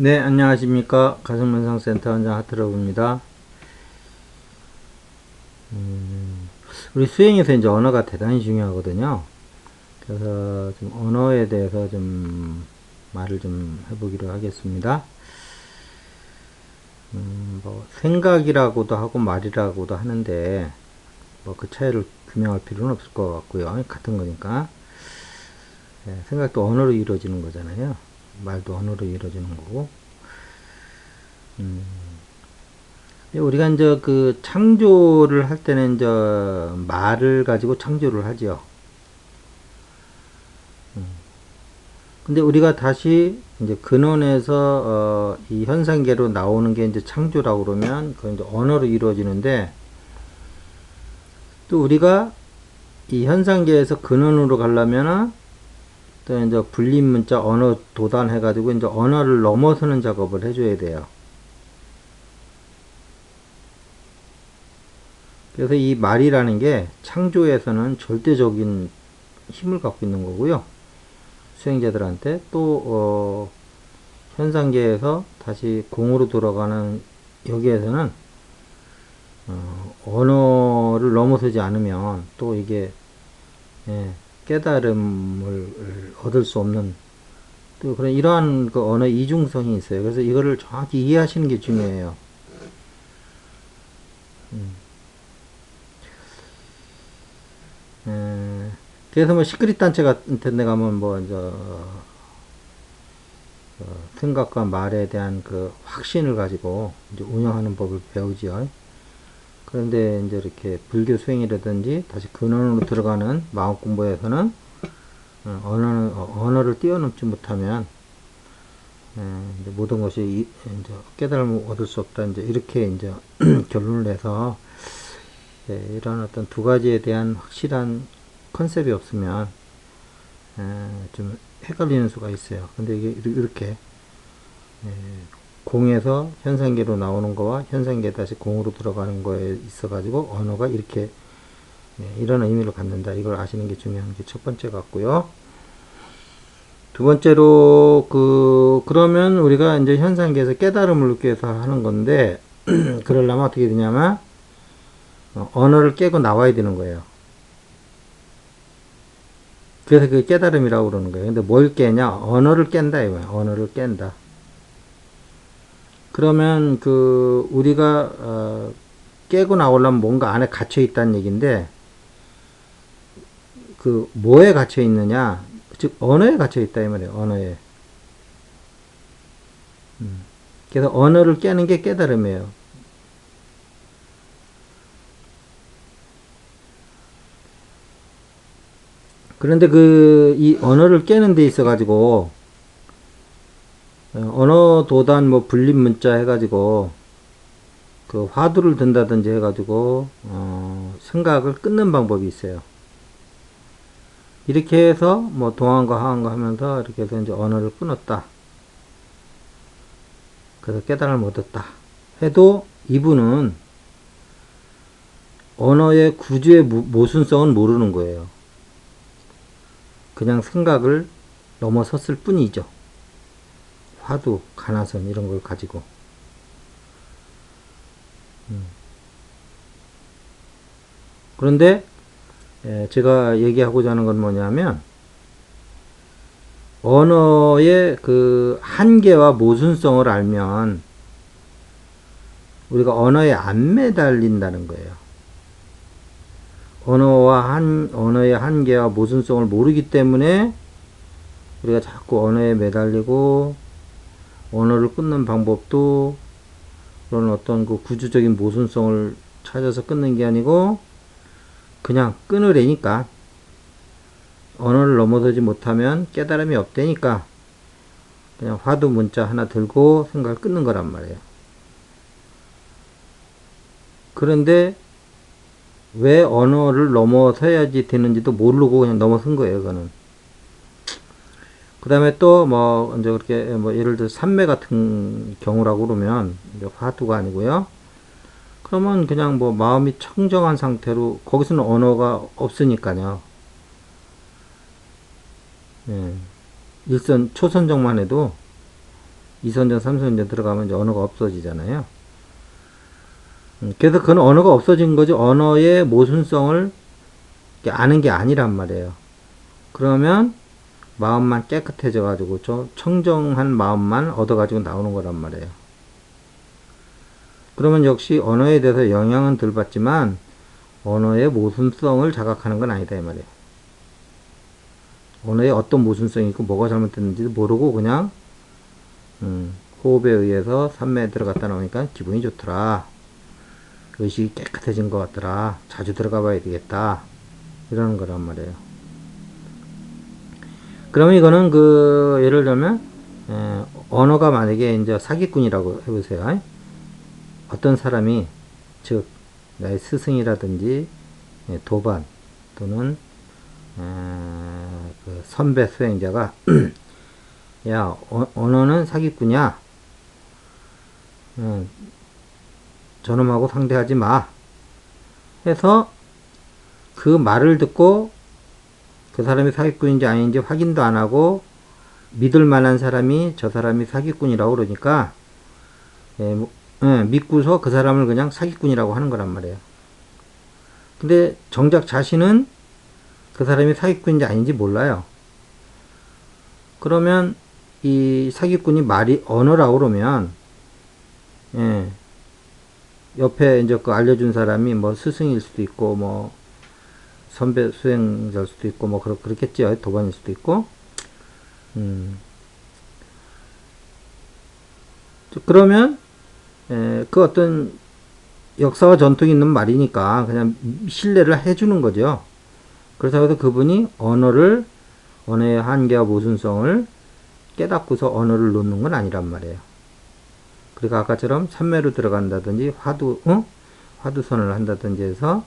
네, 안녕하십니까. 가정면상센터 원장 하트러브입니다. 음, 우리 수행에서 이제 언어가 대단히 중요하거든요. 그래서 좀 언어에 대해서 좀 말을 좀 해보기로 하겠습니다. 음, 뭐 생각이라고도 하고 말이라고도 하는데 뭐 그 차이를 규명할 필요는 없을 것 같고요. 같은 거니까. 네, 생각도 언어로 이루어지는 거잖아요. 말도 언어로 이루어지는 거고. 음. 우리가 이제 그 창조를 할 때는 이제 말을 가지고 창조를 하죠. 음. 근데 우리가 다시 이제 근원에서 어, 이 현상계로 나오는 게 이제 창조라고 그러면 그 이제 언어로 이루어지는데 또 우리가 이 현상계에서 근원으로 가려면은 또 이제 불림 문자 언어 도단 해 가지고 이제 언어를 넘어서는 작업을 해줘야 돼요. 그래서 이 말이라는 게 창조에서는 절대적인 힘을 갖고 있는 거고요. 수행자들한테 또 어, 현상계에서 다시 공으로 돌아가는 여기에서는 어, 언어를 넘어서지 않으면 또 이게 예, 깨달음을 얻을 수 없는 또 그런 이러한 그 언어 이중성이 있어요. 그래서 이거를 정확히 이해하시는 게 중요해요. 음. 에, 그래서 뭐 시크릿 단체 같은 데 가면 뭐 이제 어, 생각과 말에 대한 그 확신을 가지고 운영하는 법을 배우지요. 그런데 이제 이렇게 불교 수행이라든지 다시 근원으로 들어가는 마음 공부에서는 어, 언어, 언어를 뛰어넘지 못하면 예, 모든 것이 이제 깨달음을 얻을 수 없다 이제 이렇게 이제 결론을 내서 예, 이런 어떤 두 가지에 대한 확실한 컨셉이 없으면 예, 좀 헷갈리는 수가 있어요. 근데 이게 이렇게 예, 공에서 현상계로 나오는 거와 현상계 다시 공으로 들어가는 거에 있어 가지고 언어가 이렇게 네, 이런 의미를 갖는다. 이걸 아시는 게 중요한 게 첫 번째 같고요. 두 번째로 그 그러면 우리가 이제 현상계에서 깨달음을 얻기 위해서 하는 건데 그러려면 어떻게 되냐면 어, 언어를 깨고 나와야 되는 거예요. 그래서 그 깨달음이라고 그러는 거예요. 근데 뭘 깨냐? 언어를 깬다 이거예요 언어를 깬다 그러면 그 우리가 어 깨고 나오려면 뭔가 안에 갇혀 있다는 얘기인데 그 뭐에 갇혀 있느냐? 즉 언어에 갇혀 있다 이 말이에요 언어에. 음. 그래서 언어를 깨는 게 깨달음이에요. 그런데 그 이 언어를 깨는 데 있어 가지고 어, 언어 도단 뭐 불림 문자 해가지고 그 화두를 든다든지 해가지고 어, 생각을 끊는 방법이 있어요. 이렇게 해서 뭐 동안과 하안과 하면서 이렇게 해서 이제 언어를 끊었다. 그래서 깨달음을 얻었다. 해도 이분은 언어의 구조의 모순성은 모르는 거예요. 그냥 생각을 넘어섰을 뿐이죠. 화두, 가나선 이런 걸 가지고 음. 그런데 제가 얘기하고자 하는 건 뭐냐면 언어의 그 한계와 모순성을 알면 우리가 언어에 안 매달린다는 거예요. 언어와 한 언어의 한계와 모순성을 모르기 때문에 우리가 자꾸 언어에 매달리고 언어를 끊는 방법도 그런 어떤 그 구조적인 모순성을 찾아서 끊는 게 아니고 그냥 끊으려니까 언어를 넘어서지 못하면 깨달음이 없다니까 그냥 화두 문자 하나 들고 생각을 끊는 거란 말이에요. 그런데 왜 언어를 넘어서야지 되는지도 모르고 그냥 넘어선 거예요, 그거는. 그 다음에 또 뭐 이제 그렇게 뭐 예를 들어 산매 같은 경우라고 그러면 화두가 아니고요. 그러면 그냥 뭐 마음이 청정한 상태로 거기서는 언어가 없으니까요. 예. 일선 초선정만 해도 이선전, 삼선전 들어가면 이제 언어가 없어지잖아요. 음, 그래서 그건 언어가 없어진 거지 언어의 모순성을 아는 게 아니란 말이에요. 그러면 마음만 깨끗해져 가지고 좀 청정한 마음만 얻어 가지고 나오는 거란 말이에요. 그러면 역시 언어에 대해서 영향은 덜 받지만 언어의 모순성을 자각하는 건 아니다 이 말이에요. 언어에 어떤 모순성이 있고 뭐가 잘못됐는지도 모르고 그냥 음, 호흡에 의해서 산매에 들어갔다 나오니까 기분이 좋더라. 의식이 깨끗해진 것 같더라. 자주 들어가 봐야 되겠다. 이러는 거란 말이에요. 그러면 이거는 그, 예를 들면, 에, 언어가 만약에 이제 사기꾼이라고 해보세요. 어떤 사람이, 즉, 나의 스승이라든지, 예, 도반, 또는, 에, 그 선배 수행자가, 야, 어, 언어는 사기꾼이야. 어, 저놈하고 상대하지 마. 해서 그 말을 듣고 그 사람이 사기꾼인지 아닌지 확인도 안 하고 믿을 만한 사람이 저 사람이 사기꾼이라고 그러니까 예, 뭐, 예, 믿고서 그 사람을 그냥 사기꾼이라고 하는 거란 말이에요. 근데 정작 자신은 그 사람이 사기꾼인지 아닌지 몰라요. 그러면 이 사기꾼이 말이 언어라고 그러면 예, 옆에 이제 그 알려준 사람이 뭐 스승일 수도 있고 뭐 선배 수행자일 수도 있고 뭐 그렇, 그렇겠지요 도반일 수도 있고 음. 그러면 에, 그 어떤 역사와 전통이 있는 말이니까 그냥 신뢰를 해주는 거죠. 그렇다고 해서 그분이 언어를 언어의 한계와 모순성을 깨닫고서 언어를 놓는 건 아니란 말이에요. 그러니까 아까처럼 산매로 들어간다든지 화두, 어? 화두선을 한다든지 해서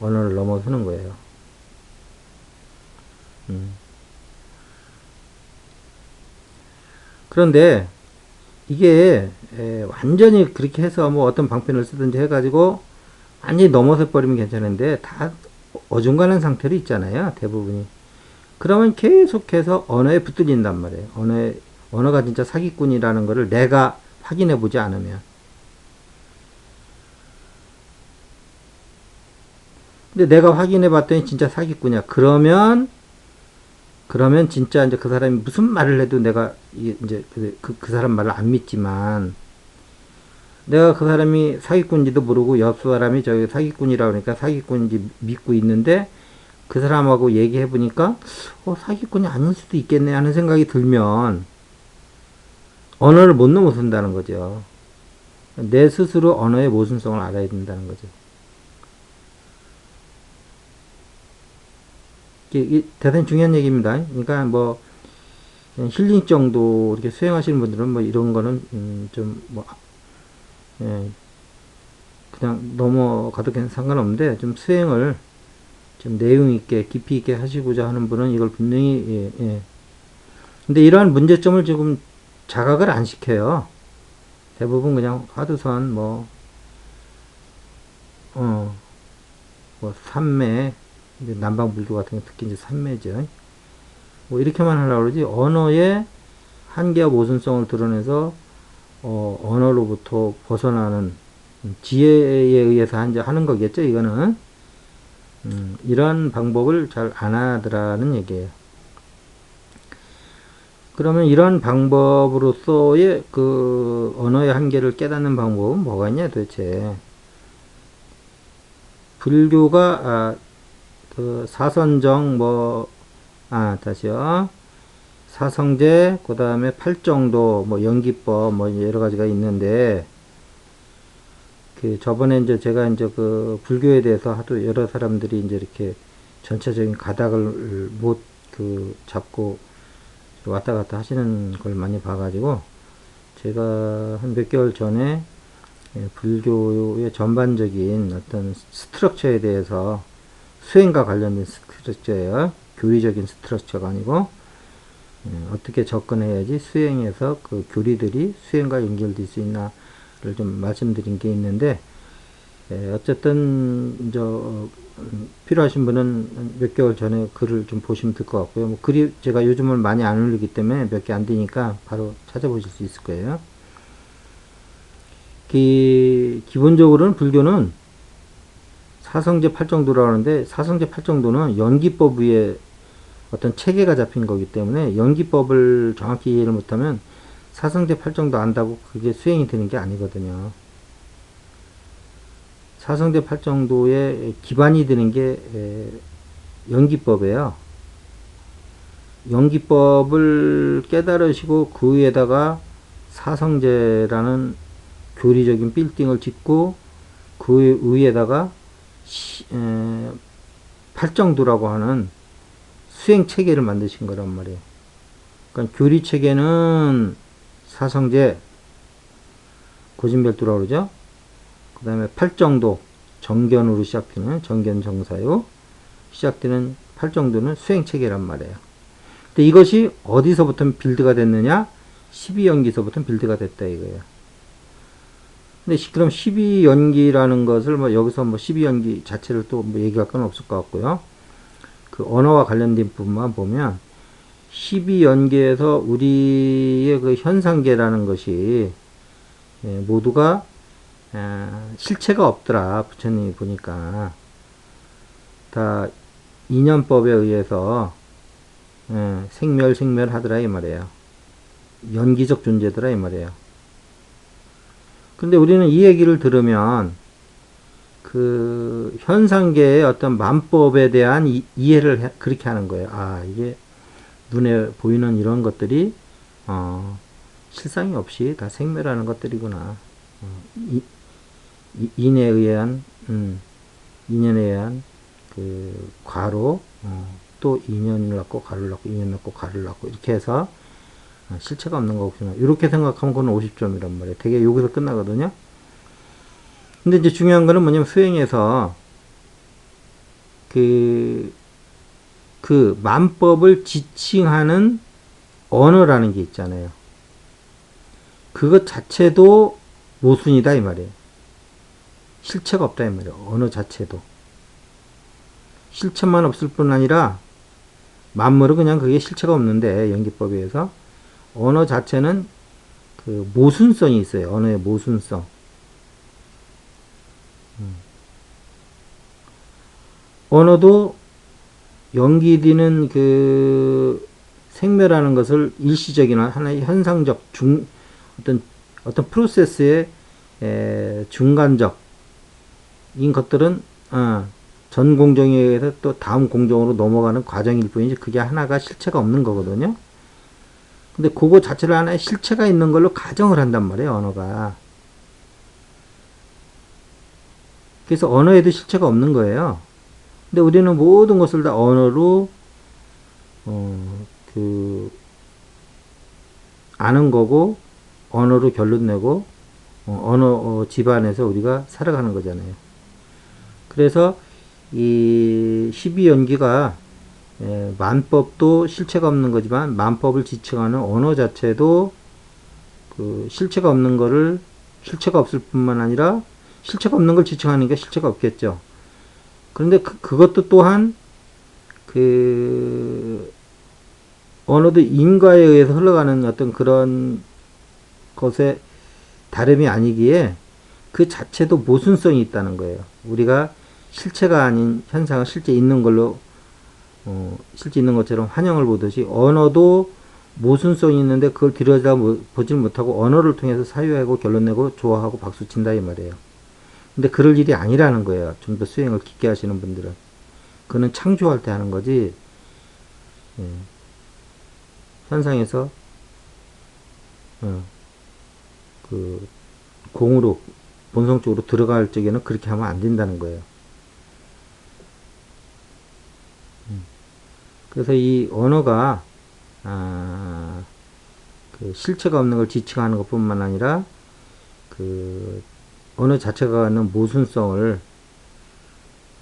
언어를 넘어서는 거예요. 음. 그런데 이게 에, 완전히 그렇게 해서 뭐 어떤 방편을 쓰든지 해가지고 완전히 넘어서 버리면 괜찮은데 다 어중간한 상태로 있잖아요. 대부분이. 그러면 계속해서 언어에 붙들린단 말이에요. 언어에, 언어가 진짜 사기꾼이라는 것을 내가 확인해 보지 않으면. 근데 내가 확인해 봤더니 진짜 사기꾼이야. 그러면, 그러면 진짜 이제 그 사람이 무슨 말을 해도 내가 이제 그, 그, 그 사람 말을 안 믿지만, 내가 그 사람이 사기꾼인지도 모르고 옆 사람이 저기 사기꾼이라 그러니까 사기꾼인지 믿고 있는데, 그 사람하고 얘기해 보니까, 어, 사기꾼이 아닐 수도 있겠네 하는 생각이 들면, 언어를 못 넘어선다는 거죠. 내 스스로 언어의 모순성을 알아야 된다는 거죠. 이게 대단히 중요한 얘기입니다. 그러니까 뭐 힐링 정도 이렇게 수행하시는 분들은 뭐 이런 거는 음 좀뭐 예 그냥 넘어가도 상관없는데 좀 수행을 좀 내용 있게 깊이 있게 하시고자 하는 분은 이걸 분명히 예, 예. 근데 이러한 문제점을 지금 자각을 안 시켜요. 대부분 그냥 화두선 뭐, 어, 뭐, 삼매, 남방불교 같은 게 특히 이제 삼매죠. 뭐, 이렇게만 하려고 그러지, 언어의 한계와 모순성을 드러내서, 어, 언어로부터 벗어나는 지혜에 의해서 하는 거겠죠, 이거는. 음, 이런 방법을 잘 안 하더라는 얘기예요. 그러면 이런 방법으로서의 그 언어의 한계를 깨닫는 방법은 뭐가 있냐 도대체 불교가 아, 그 사선정 뭐 아 다시요. 사성제 그 다음에 팔정도 뭐 연기법 뭐 여러 가지가 있는데 그 저번에 이제 제가 이제 그 불교에 대해서 하도 여러 사람들이 이제 이렇게 전체적인 가닥을 못 그 잡고 왔다 갔다 하시는 걸 많이 봐가지고 제가 한 몇 개월 전에 예, 불교의 전반적인 어떤 스트럭처에 대해서 수행과 관련된 스트럭처예요. 교리적인 스트럭처가 아니고 예, 어떻게 접근해야지 수행에서 그 교리들이 수행과 연결될 수 있나를 좀 말씀드린 게 있는데 예, 어쨌든 저 음, 필요하신 분은 몇 개월 전에 글을 좀 보시면 될 것 같고요. 뭐 글이 제가 요즘은 많이 안 올리기 때문에 몇 개 안 되니까 바로 찾아보실 수 있을 거예요. 기, 기본적으로는 불교는 사성제 팔정도라고 하는데 사성제 팔정도는 연기법 위에 어떤 체계가 잡힌 거기 때문에 연기법을 정확히 이해를 못하면 사성제 팔정도 안다고 그게 수행이 되는 게 아니거든요. 사성제 팔정도의 기반이 되는 게 에, 연기법이에요. 연기법을 깨달으시고 그 위에다가 사성제라는 교리적인 빌딩을 짓고 그 위에다가 시, 에, 팔정도라고 하는 수행 체계를 만드신 거란 말이에요. 그러니까 교리 체계는 사성제, 고진별도라고 그러죠. 그 다음에 팔정도, 정견으로 시작되는 정견 정사요. 시작되는 팔정도는 수행 체계란 말이에요. 근데 이것이 어디서부터 빌드가 됐느냐? 12연기서부터 빌드가 됐다 이거예요. 근데 시- 그럼 12연기라는 것을 뭐 여기서 뭐 12연기 자체를 또 뭐 얘기할 건 없을 것 같고요. 그 언어와 관련된 부분만 보면 12연계에서 우리의 그 현상계라는 것이 예, 모두가 아, 실체가 없더라 부처님이 보니까. 다 인연법에 의해서 예, 생멸 생멸하더라 이 말이에요. 연기적 존재더라 이 말이에요 근데 우리는 이 얘기를 들으면 그 현상계의 어떤 만법에 대한 이, 이해를 해- 그렇게 하는 거예요. 아 이게 눈에 보이는 이런 것들이 어, 실상이 없이 다 생멸하는 것들이구나. 어, 이, 이, 인에 의한 음, 인연에 의한 그 과로 어, 또 인연을 낳고 과를 낳고 인연 낳고 과를 낳고 이렇게 해서 어, 실체가 없는 거구나. 이렇게 생각하면 그건 50점이란 말이에요. 되게 여기서 끝나거든요. 근데 이제 중요한 거는 뭐냐면 수행에서 그, 그 만법을 지칭하는 언어라는 게 있잖아요. 그것 자체도 모순이다 이 말이에요. 실체가 없다 이 말이에요. 언어 자체도. 실체만 없을 뿐 아니라 만물은 그냥 그게 실체가 없는데 연기법에 의해서 언어 자체는 그 모순성이 있어요. 언어의 모순성. 언어도 연기되는 그 생멸하는 것을 일시적이나 하나의 현상적 중 어떤 어떤 프로세스의 에, 중간적 인 것들은 어, 전 공정에 의해서 또 다음 공정으로 넘어가는 과정일 뿐이지 그게 하나가 실체가 없는 거거든요. 근데 그거 자체를 하나의 실체가 있는 걸로 가정을 한단 말이에요, 언어가. 그래서 언어에도 실체가 없는 거예요. 근데 우리는 모든 것을 다 언어로 어, 그 아는 거고 언어로 결론 내고 어, 언어 어, 집안에서 우리가 살아가는 거잖아요. 그래서 이 12연기가 에, 만법도 실체가 없는 거지만 만법을 지칭하는 언어 자체도 그 실체가 없는 거를 실체가 없을 뿐만 아니라 실체가 없는 걸 지칭하는 게 실체가 없겠죠. 그런데 그, 그것도 또한 그 언어도 인과에 의해서 흘러가는 어떤 그런 것의 다름이 아니기에 그 자체도 모순성이 있다는 거예요. 우리가 실체가 아닌 현상을 실제 있는 걸로 어, 실제 있는 것처럼 환영을 보듯이 언어도 모순성이 있는데 그걸 들여다 보질 못하고 언어를 통해서 사유하고 결론 내고 좋아하고 박수 친다 이 말이에요. 근데 그럴 일이 아니라는 거예요. 좀 더 수행을 깊게 하시는 분들은. 그는 창조할 때 하는 거지, 예. 현상에서, 어, 그, 공으로, 본성적으로 들어갈 적에는 그렇게 하면 안 된다는 거예요. 그래서 이 언어가, 아, 그 실체가 없는 걸 지칭하는 것 뿐만 아니라, 그, 언어 자체가 갖는 모순성을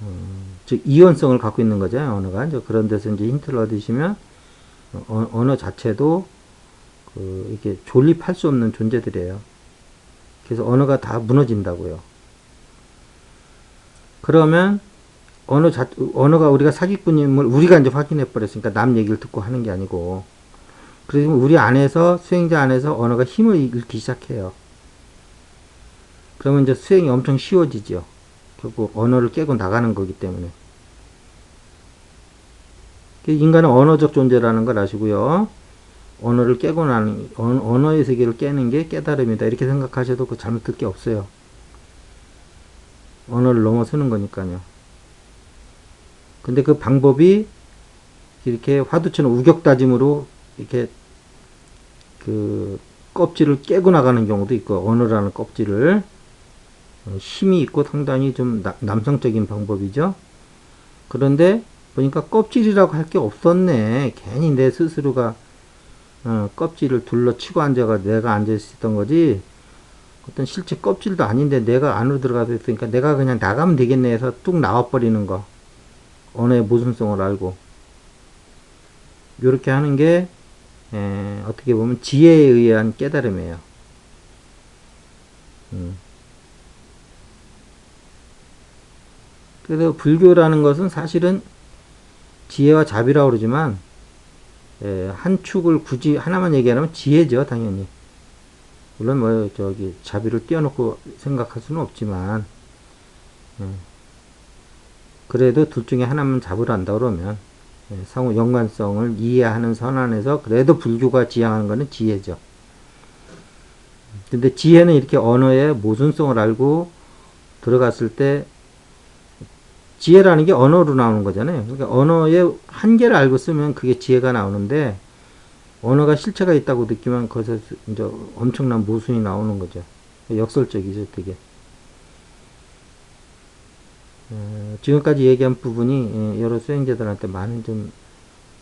어, 즉 이원성을 갖고 있는 거죠 언어가 이제 그런 데서 이제 힌트를 얻으시면 어, 언어 자체도 그 이렇게 존립할 수 없는 존재들이에요. 그래서 언어가 다 무너진다고요. 그러면 언어 자, 언어가 우리가 사기꾼임을 우리가 이제 확인해 버렸으니까 남 얘기를 듣고 하는 게 아니고 그래서 우리 안에서 수행자 안에서 언어가 힘을 잃기 시작해요. 그러면 이제 수행이 엄청 쉬워지죠. 결국 언어를 깨고 나가는 거기 때문에. 그 인간은 언어적 존재라는 걸 아시고요. 언어를 깨고 나는 언- 언어의 세계를 깨는 게 깨달음이다. 이렇게 생각하셔도 그 잘못될 게 없어요. 언어를 넘어서는 거니까요. 근데 그 방법이 이렇게 화두처럼 우격다짐으로 이렇게 그 껍질을 깨고 나가는 경우도 있고 언어라는 껍질을 어, 힘이 있고 상당히 좀 나- 남성적인 방법이죠. 그런데 보니까 껍질이라고 할 게 없었네. 괜히 내 스스로가 어, 껍질을 둘러치고 앉아가 내가 앉아 있었던 거지. 어떤 실제 껍질도 아닌데 내가 안으로 들어가서 있으니까 내가 그냥 나가면 되겠네 해서 뚝 나와버리는 거. 언어의 모순성을 알고. 이렇게 하는 게 에, 어떻게 보면 지혜에 의한 깨달음이에요. 음. 그래서 불교라는 것은 사실은 지혜와 자비라고 그러지만 에, 한 축을 굳이 하나만 얘기하면 지혜죠, 당연히. 물론 뭐 저기 자비를 띄워놓고 생각할 수는 없지만 예. 그래도 둘 중에 하나만 잡으라 한다 그러면 예, 상호 연관성을 이해하는 선안에서 그래도 불교가 지향하는 것은 지혜죠. 근데 지혜는 이렇게 언어의 모순성을 알고 들어갔을 때 지혜라는 게 언어로 나오는 거잖아요. 그러니까 언어의 한계를 알고 쓰면 그게 지혜가 나오는데 언어가 실체가 있다고 느끼면 거기서 이제 엄청난 모순이 나오는 거죠. 역설적이죠, 되게. 어, 지금까지 얘기한 부분이 예, 여러 수행자들한테 많은 좀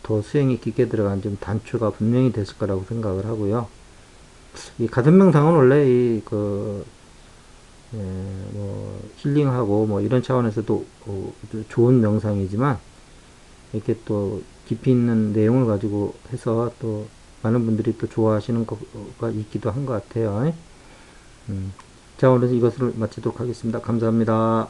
더 수행이 깊게 들어간 좀 단초가 분명히 됐을 거라고 생각을 하고요. 이 가슴 명상은 원래 이그 예, 뭐 힐링하고 뭐 이런 차원에서도 어, 좋은 명상이지만 이렇게 또 깊이 있는 내용을 가지고 해서 또 많은 분들이 또 좋아하시는 거가 있기도 한 것 같아요. 음. 자, 오늘 이것을 마치도록 하겠습니다. 감사합니다.